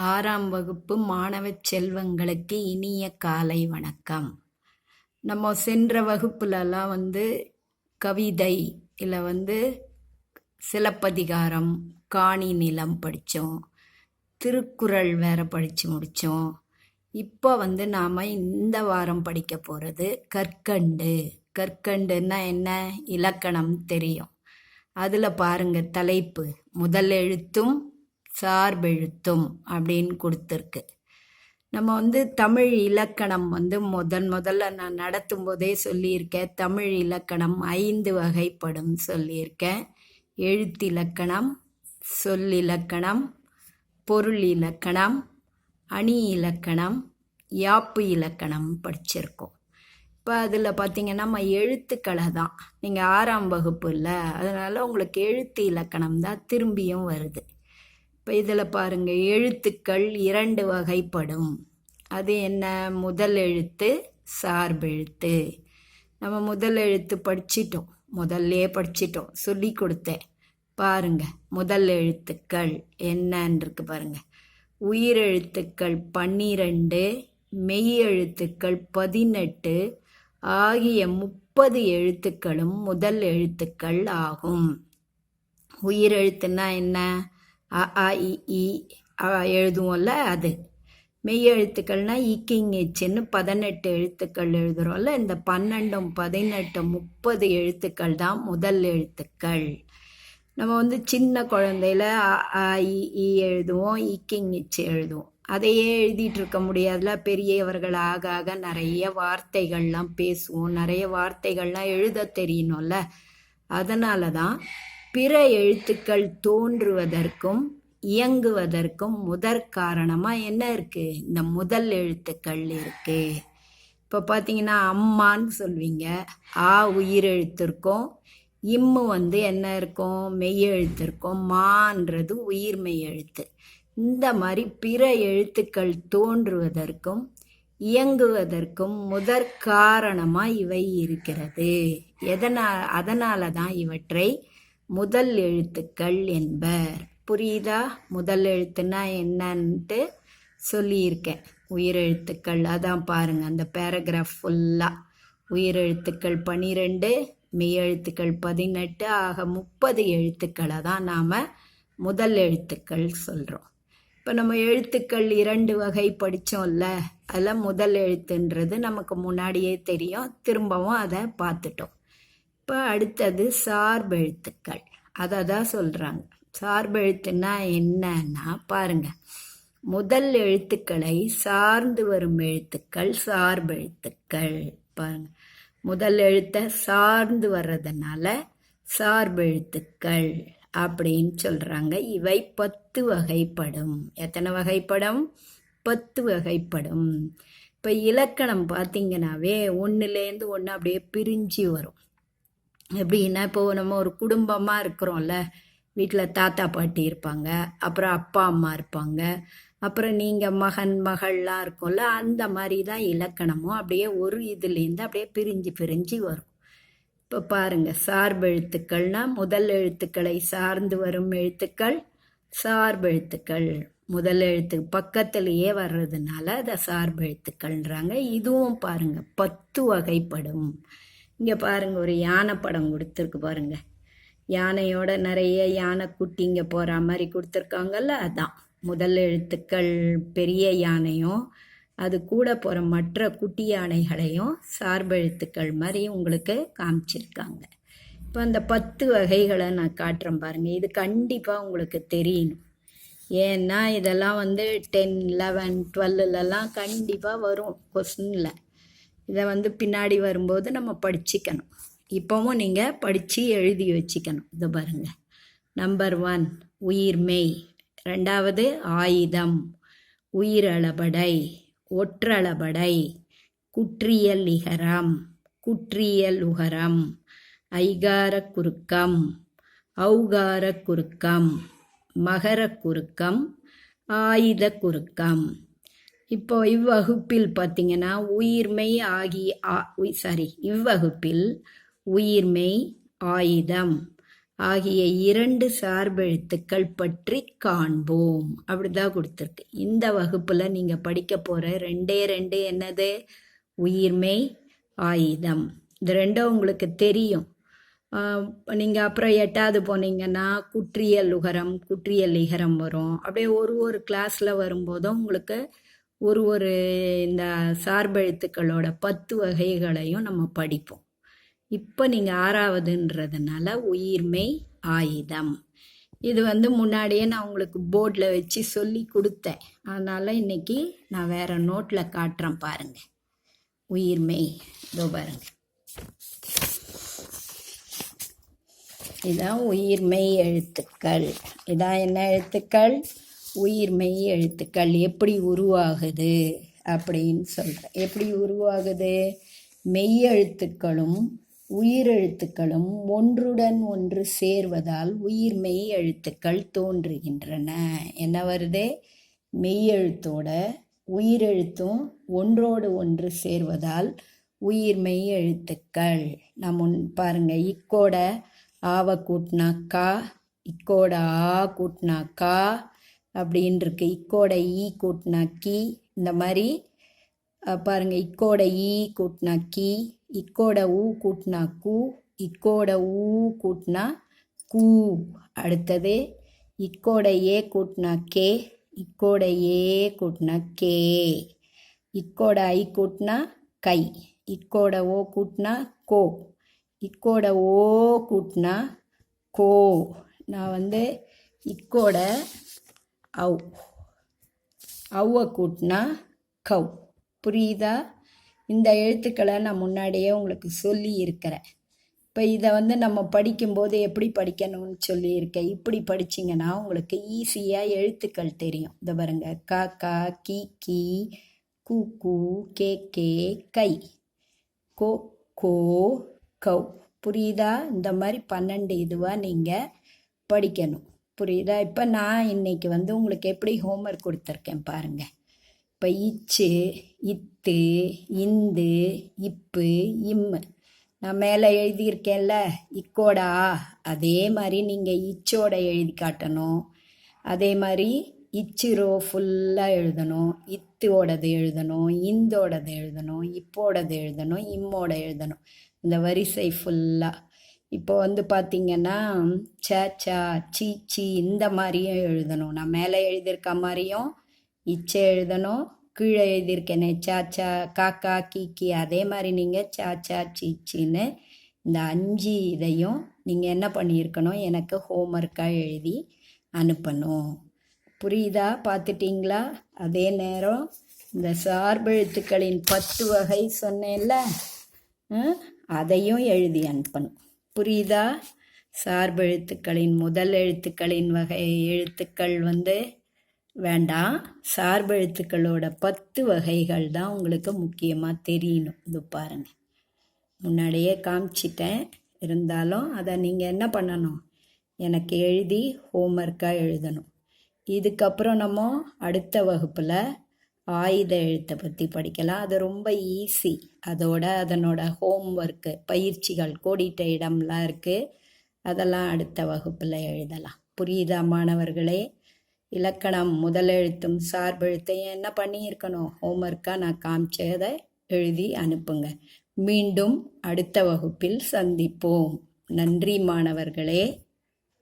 ஆறாம் வகுப்பு மாணவ செல்வங்களுக்கு இனிய காலை வணக்கம். நம்ம சென்ற வகுப்புலலாம் வந்து கவிதை இல்லை வந்து சிலப்பதிகாரம் காணி நிலம் படித்தோம் திருக்குறள் வேற படித்து முடித்தோம் இப்போ வந்து நாம் இந்த வாரம் படிக்க போகிறது கற்கண்டு. கற்கண்டுன்னா என்ன? இலக்கணம் தெரியும். அதில் பாருங்கள் தலைப்பு. முதல் எழுத்தும் சார்பெழுத்தும் அப்படின்னு கொடுத்துருக்கு. நம்ம வந்து தமிழ் இலக்கணம் வந்து முதன் முதல்ல நான் நடத்தும் போதே சொல்லியிருக்கேன். தமிழ் இலக்கணம் ஐந்து வகைப்படும் சொல்லியிருக்கேன். எழுத்திலக்கணம் சொல்லிலக்கணம் பொருள் இலக்கணம் அணி இலக்கணம் யாப்பு இலக்கணம் படிச்சிருக்கோம். இப்போ அதில் பார்த்தீங்கன்னா நம்ம எழுத்துக்களை தான். நீங்கள் ஆறாம் வகுப்பு இல்லை அதனால் உங்களுக்கு எழுத்து இலக்கணம் தான் திரும்பியும் வருது. இப்போ இதில் பாருங்கள் எழுத்துக்கள் இரண்டு வகைப்படும். அது என்ன? முதல் எழுத்து சார்பெழுத்து. நம்ம முதல் எழுத்து படிச்சிட்டோம். முதல்லே படிச்சிட்டோம். சொல்லி கொடுத்தேன். பாருங்க முதல் எழுத்துக்கள் என்னன்னு இருக்கு பாருங்க. உயிரெழுத்துக்கள் பன்னிரண்டு மெய் எழுத்துக்கள் பதினெட்டு ஆகிய முப்பது எழுத்துக்களும் முதல் எழுத்துக்கள் ஆகும். உயிரெழுத்துன்னா என்ன? அ ஆ இ இ எழுதுவோம்ல அது. மெய் எழுத்துக்கள்னா இக்கிங் இச்சின்னு பதினெட்டு எழுத்துக்கள் எழுதுகிறோம்ல இந்த பன்னெண்டும் பதினெட்டும் முப்பது எழுத்துக்கள் தான் முதல் எழுத்துக்கள். நம்ம வந்து சின்ன குழந்தையில அ இ எழுதுவோம் இக்கிங் இச்சு எழுதுவோம். அதையே எழுதிட்டு இருக்க முடியாதுல. பெரியவர்கள் ஆக ஆக நிறைய வார்த்தைகள்லாம் பேசுவோம். நிறைய வார்த்தைகள்லாம் எழுத தெரியணும்ல. அதனால தான் பிற எழுத்துக்கள் தோன்றுவதற்கும் இயங்குவதற்கும் முதற் காரணமாக என்ன இருக்குது இந்த முதல் எழுத்துக்கள் இருக்குது இப்போ பார்த்தீங்கன்னா அம்மான்னு சொல்வீங்க. ஆ உயிரெழுத்திருக்கும் இம்மு வந்து என்ன இருக்கும்? மெய் இருக்கும் மான்றது உயிர் மெய்யெழுத்து இந்த மாதிரி பிற எழுத்துக்கள் தோன்றுவதற்கும் இயங்குவதற்கும் முதற் காரணமாக இவை இருக்கிறது. எதனால் அதனால தான் இவற்றை முதல் எழுத்துக்கள் என்பர். புரியுதா? முதல் எழுத்துனா என்னன்ட்டு சொல்லியிருக்கேன். உயிரெழுத்துக்கள் அதான் பாருங்க அந்த பேராகிராஃப் ஃபுல்லாக உயிரெழுத்துக்கள் பனிரெண்டு மெய்யெழுத்துக்கள் பதினெட்டு ஆக முப்பது எழுத்துக்களை தான் நாம் முதல் எழுத்துக்கள் சொல்கிறோம் இப்போ நம்ம எழுத்துக்கள் இரண்டு வகை படித்தோம்ல அதில் முதல் எழுத்துன்றது நமக்கு முன்னாடியே தெரியும் திரும்பவும் அதை பார்த்துட்டோம். இப்போ அடுத்தது சார்பெழுத்துக்கள். அதை தான் சொல்கிறாங்க சார்பெழுத்துன்னா என்னன்னா பாருங்க. முதல் எழுத்துக்களை சார்ந்து வரும் எழுத்துக்கள் சார்பெழுத்துக்கள். பாருங்க. முதல் எழுத்தை சார்ந்து வர்றதுனால சார்பெழுத்துக்கள் அப்படின்னு சொல்கிறாங்க இவை பத்து வகைப்படும். எத்தனை வகைப்படும்? பத்து வகைப்படும். இப்போ இலக்கணம் பார்த்தீங்கன்னாவே ஒன்றுலேருந்து ஒன்று அப்படியே பிரிஞ்சு வரும். எப்படின்னா இப்போ நம்ம ஒரு குடும்பமாக இருக்கிறோம்ல வீட்டில் தாத்தா பாட்டி இருப்பாங்க அப்புறம் அப்பா அம்மா இருப்பாங்க அப்புறம் நீங்கள் மகன் மகள்லாம் இருக்கும்ல அந்த மாதிரி தான் இலக்கணமும் அப்படியே ஒரு இதுலேருந்து அப்படியே பிரிஞ்சு பிரிஞ்சு வரும். இப்போ பாருங்கள் சார்பெழுத்துக்கள்னா முதல் எழுத்துக்களை சார்ந்து வரும் எழுத்துக்கள் சார்பு எழுத்துக்கள். முதல் எழுத்து பக்கத்திலேயே வர்றதுனால அதை சார்பு எழுத்துக்கள்ன்றாங்க. இதுவும் பாருங்க பத்து வகைப்படும். இங்கே பாருங்க ஒரு யானை படம் கொடுத்துருக்கு பாருங்க. யானையோட நிறைய யானை குட்டிங்க போகிற மாதிரி கொடுத்துருக்காங்கல்ல அதான். முதல் எழுத்துக்கள் பெரிய யானையும் அது கூட போகிற மற்ற குட்டி யானைகளையும் சார்பெழுத்துக்கள் மாதிரி உங்களுக்கு காமிச்சிருக்காங்க. இப்போ அந்த பத்து வகைகளை நான் காட்டுறேன் பாருங்கள் இது கண்டிப்பாக உங்களுக்கு தெரியணும். ஏன்னா இதெல்லாம் வந்து டென் லெவன் டுவெல்லலாம் கண்டிப்பாக வரும் கொஸ்டினில். இதை வந்து பின்னாடி வரும்போது நம்ம படிச்சுக்கணும். இப்போவும் நீங்கள் படித்து எழுதி வச்சுக்கணும். இதை பாருங்கள் நம்பர் ஒன் உயிர் மெய். ரெண்டாவது ஆயுதம். உயிரளபடை ஒற்றளபடை குற்றியல் இகரம். குற்றியல் உகரம். ஐகார குறுக்கம். ஔகார குறுக்கம். மகர குறுக்கம். ஆயுத குறுக்கம். இப்போ இவ்வகுப்பில் பார்த்தீங்கன்னா உயிர்மெய் ஆகி சாரி இவ்வகுப்பில் உயிர்மெய் ஆயுதம் ஆகிய இரண்டு சார்பெழுத்துக்கள் பற்றி காண்போம். அப்படிதான் கொடுத்துருக்கு. இந்த வகுப்பில் நீங்கள் படிக்க போகிற ரெண்டே ரெண்டு என்னது? உயிர்மெய் ஆயுதம். இது ரெண்டும் உங்களுக்கு தெரியும். நீங்கள் அப்புறம் எட்டாவது போனீங்கன்னா குற்றியல் உகரம் குற்றியல் இகரம் வரும். அப்படியே ஒரு ஒரு கிளாஸில் வரும்போதும் உங்களுக்கு ஒரு ஒரு இந்த சார்பெழுத்துக்களோட பத்து வகைகளையும் நம்ம படிப்போம். இப்போ நீங்கள் ஆறாவதுன்றதுனால உயிர்மை ஆயுதம். இது வந்து முன்னாடியே நான் உங்களுக்கு போர்டில் வச்சு சொல்லி கொடுத்தேன். அதனால் இன்னைக்கு நான் வேறு நோட்டில் காட்டுறேன் பாருங்கள் உயிர்மை இதோ பாருங்கள் இதான் உயிர்மெய் எழுத்துக்கள். இதான் என்ன எழுத்துக்கள்? உயிர்மெய் எழுத்துக்கள் எப்படி உருவாகுது அப்படின்னு சொல்கிறேன் எப்படி உருவாகுது? மெய் எழுத்துக்களும் உயிரெழுத்துக்களும் ஒன்றுடன் ஒன்று சேர்வதால் உயிர் மெய் எழுத்துக்கள் தோன்றுகின்றன. என்ன வருது? மெய்யெழுத்தோட உயிரெழுத்தும் ஒன்றோடு ஒன்று சேர்வதால் உயிர்மெய் எழுத்துக்கள். நம்ம பாருங்கள் இக்கோட ஆவ கூட்டினா கா இக்கோட ஆ கூட்டினா கா அப்படின்னு இருக்கு இக்கோட ஈ கூட்டினா கி. இந்த மாதிரி பாருங்க. இக்கோட ஈ கூட்டினா கி. இக்கோட ஊ கூட்டினா கு. இக்கோட ஊ கூட்டினா கூ. அடுத்தது இக்கோட ஏ கூட்டினா கே. இக்கோட ஏ கூட்டினா கே. இக்கோட ஐ கூட்டினா கை. இக்கோட ஓ கூட்டினா கோ. இக்கோட ஓ கூட்டினா கோ. நான் வந்து இக்கோட அவ். அவ்வை கூட்டினா கவ். புரியுதா? இந்த எழுத்துக்களை நான் முன்னாடியே உங்களுக்கு சொல்லி இருக்கிறேன் இப்போ இதை வந்து நம்ம படிக்கும்போது எப்படி படிக்கணும்னு சொல்லியிருக்கேன். இப்படி படிச்சிங்கன்னா உங்களுக்கு ஈஸியாக எழுத்துக்கள் தெரியும். இந்த பாருங்க. கா கா கி கி கூ கூ கே கே கை. கோ கோ கவ் புரியுதா? இந்த மாதிரி பன்னெண்டு இதுவாக நீங்கள் படிக்கணும். புரியுதா? இப்போ நான் இன்னைக்கு வந்து உங்களுக்கு எப்படி ஹோம்ஒர்க் கொடுத்துருக்கேன் பாருங்க. இப்போ இச்சு இத்து இந்து இப்பு இம்மு நான் மேலே எழுதியிருக்கேன்ல இக்கோடா. அதே மாதிரி நீங்கள் இச்சோட எழுதி காட்டணும். அதே மாதிரி இச்சிரோ ஃபுல்லாக எழுதணும். இத்தோடது எழுதணும். இந்தோடது எழுதணும். இப்போடது எழுதணும். இம்மோட எழுதணும். இந்த வரிசை ஃபுல்லாக இப்போ வந்து பார்த்தீங்கன்னா ச சா சி சி இந்த மாதிரியும் எழுதணும். நான் மேலே எழுதியிருக்க மாதிரியும் இச்சை எழுதணும் கீழே எழுதியிருக்கேனே சா சா காக்கா கீக்கி அதே மாதிரி நீங்கள் சா சா சி சின்னு இந்த அஞ்சு இதையும் நீங்கள் என்ன பண்ணியிருக்கணும் எனக்கு ஹோம்ஒர்க்காக எழுதி அனுப்பணும். புரியுதா? பார்த்துட்டிங்களா அதே நேரம் இந்த சார்பெழுத்துக்களின் பத்து வகை சொன்னேன்ல அதையும் எழுதி அனுப்பணும். புரியுதா? சார்பெழுத்துக்களின் முதல் எழுத்துக்களின் வகை எழுத்துக்கள் வந்து வேண்டாம். சார்பெழுத்துக்களோட பத்து வகைகள் தான் உங்களுக்கு முக்கியமாக தெரியணும். இது பாருங்கள் முன்னாடியே காமிச்சிட்டேன். இருந்தாலும் அதை நீங்கள் என்ன பண்ணணும்? எனக்கு எழுதி ஹோம்ஒர்க்காக எழுதணும். இதுக்கப்புறம் நம்ம அடுத்த வகுப்பில் ஆயுத எழுத்தை பற்றி படிக்கலாம். அது ரொம்ப ஈஸி அதோட அதனோட ஹோம் ஒர்க்கு பயிற்சிகள் கோடிட்ட இடம்லாம் இருக்குது அதெல்லாம் அடுத்த வகுப்பில் எழுதலாம். புரியுதா மாணவர்களே? இலக்கணம் முதலெழுத்தும் சார்பெழுத்தையும் என்ன பண்ணியிருக்கணும்? ஹோம்ஒர்க்காக நான் காமிச்சதை எழுதி அனுப்புங்க. மீண்டும் அடுத்த வகுப்பில் சந்திப்போம். நன்றி மாணவர்களே.